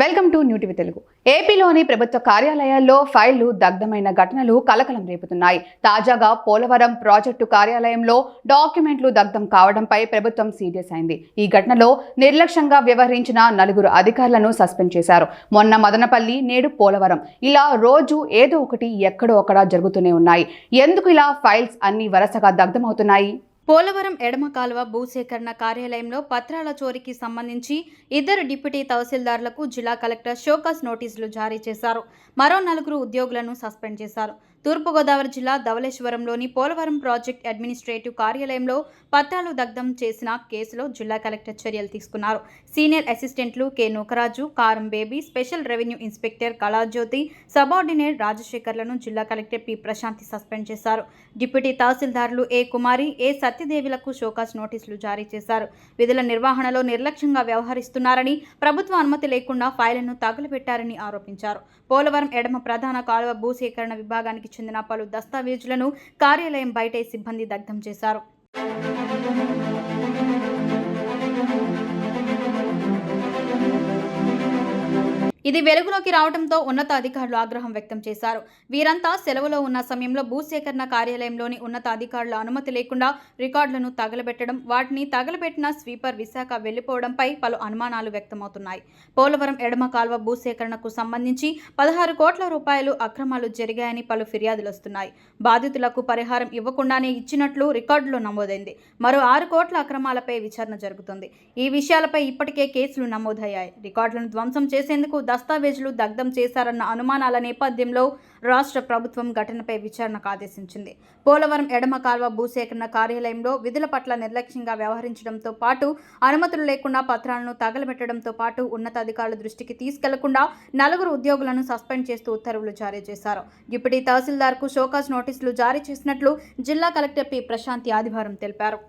Welcome to New TV Telugu. ఏపీలోని ప్రభుత్వ కార్యాలయాల్లో ఫైళ్ళు దగ్ధమైన ఘటనలు కలకలం రేపుతున్నాయి. తాజాగా పోలవరం ప్రాజెక్టు కార్యాలయంలో డాక్యుమెంట్లు దగ్ధం కావడంపై ప్రభుత్వం సీరియస్ అయింది. ఈ ఘటనలో నిర్లక్ష్యంగా వ్యవహరించిన నలుగురు అధికారులను సస్పెండ్ చేశారు. మొన్న మదనపల్లి నేడు పోలవరం. ఇలా రోజు ఏదో ఒకటి ఎక్కడో అక్కడ జరుగుతూనే ఉన్నాయి. ఎందుకు ఇలా ఫైల్స్ అన్ని వరుసగా దగ్ధమవుతున్నాయి? పోలవరం ఎడమ కాలువ భూసేకరణ కార్యాలయంలో పత్రాల చోరీకి సంబంధించి ఇద్దరు డిప్యూటీ తహసీల్దార్లకు జిల్లా కలెక్టర్ షోకాస్ నోటీసులు జారీ చేశారు. మరో నలుగురు ఉద్యోగులను సస్పెండ్ చేశారు. తూర్పుగోదావరి జిల్లా ధవళేశ్వరంలోని పోలవరం ప్రాజెక్ట్ అడ్మినిస్ట్రేటివ్ కార్యాలయంలో పత్రాలు దగ్ధం చేసిన కేసులో జిల్లా కలెక్టర్ చర్యలు తీసుకున్నారు. సీనియర్ అసిస్టెంట్లు K. Nookaraju Karam Baby special revenue inspector Kalajyothi subordinate రాజశేఖర్లను జిల్లా కలెక్టర్ పి. ప్రశాంతి సస్పెండ్ చేశారు. డిప్యూటీ తహసీల్దార్లు ఏ కుమారి ఏ సత్యదేవిలకు షోకాస్ నోటీసులు జారీ చేశారు. విధుల నిర్వహణలో నిర్లక్ష్యంగా వ్యవహరిస్తున్నారని ప్రభుత్వ అనుమతి లేకుండా ఫైళ్ళను తగులబెట్టారని ఆరోపించారు. పోలవరం ఎడమ ప్రధాన కాలువ భూసేకరణ విభాగానికి చెందిన పలు దస్తావేజులను కార్యాలయం బయటే సిబ్బంది దగ్ధం చేశారు. ఇది వెలుగులోకి రావడంతో ఉన్నతాధికారులు ఆగ్రహం వ్యక్తం చేశారు. వీరంతా సెలవులో ఉన్న సమయంలో భూసేకరణ కార్యాలయంలోని ఉన్నతాధికారుల అనుమతి లేకుండా రికార్డులను తగలబెట్టడం వాటిని తగలబెట్టిన స్వీపర్ విశాఖ వెళ్ళిపోవడంపై పలు అనుమానాలు వ్యక్తమవుతున్నాయి. పోలవరం ఎడమ కాల్వ భూసేకరణకు సంబంధించి పదహారు కోట్ల రూపాయలు అక్రమాలు జరిగాయని పలు ఫిర్యాదులు వస్తున్నాయి. బాధితులకు పరిహారం ఇవ్వకుండానే ఇచ్చినట్లు రికార్డులో నమోదైంది. మరో ఆరు కోట్ల అక్రమాలపై విచారణ జరుగుతుంది. ఈ విషయాలపై ఇప్పటికే కేసులు నమోదయ్యాయి. రికార్డులను ధ్వంసం చేసేందుకు దస్తావేజులు దగ్ధం చేశారన్న అనుమానాల నేపథ్యంలో రాష్ట్ర ప్రభుత్వం ఘటనపై విచారణకు ఆదేశించింది. పోలవరం ఎడమ కాల్వ భూసేకరణ కార్యాలయంలో విధుల పట్ల నిర్లక్ష్యంగా వ్యవహరించడంతో పాటు అనుమతులు లేకుండా పత్రాలను తగలబెట్టడంతో పాటు ఉన్నతాధికారుల దృష్టికి తీసుకెళ్ళకుండా నలుగురు ఉద్యోగులను సస్పెండ్ చేస్తూ ఉత్తర్వులు జారీ చేశారు. డిప్యూటీ తహసీల్దార్కు షోకాస్ నోటీసులు జారీ చేసినట్లు జిల్లా కలెక్టర్ పి. ప్రశాంతి ఆదివారం తెలిపారు.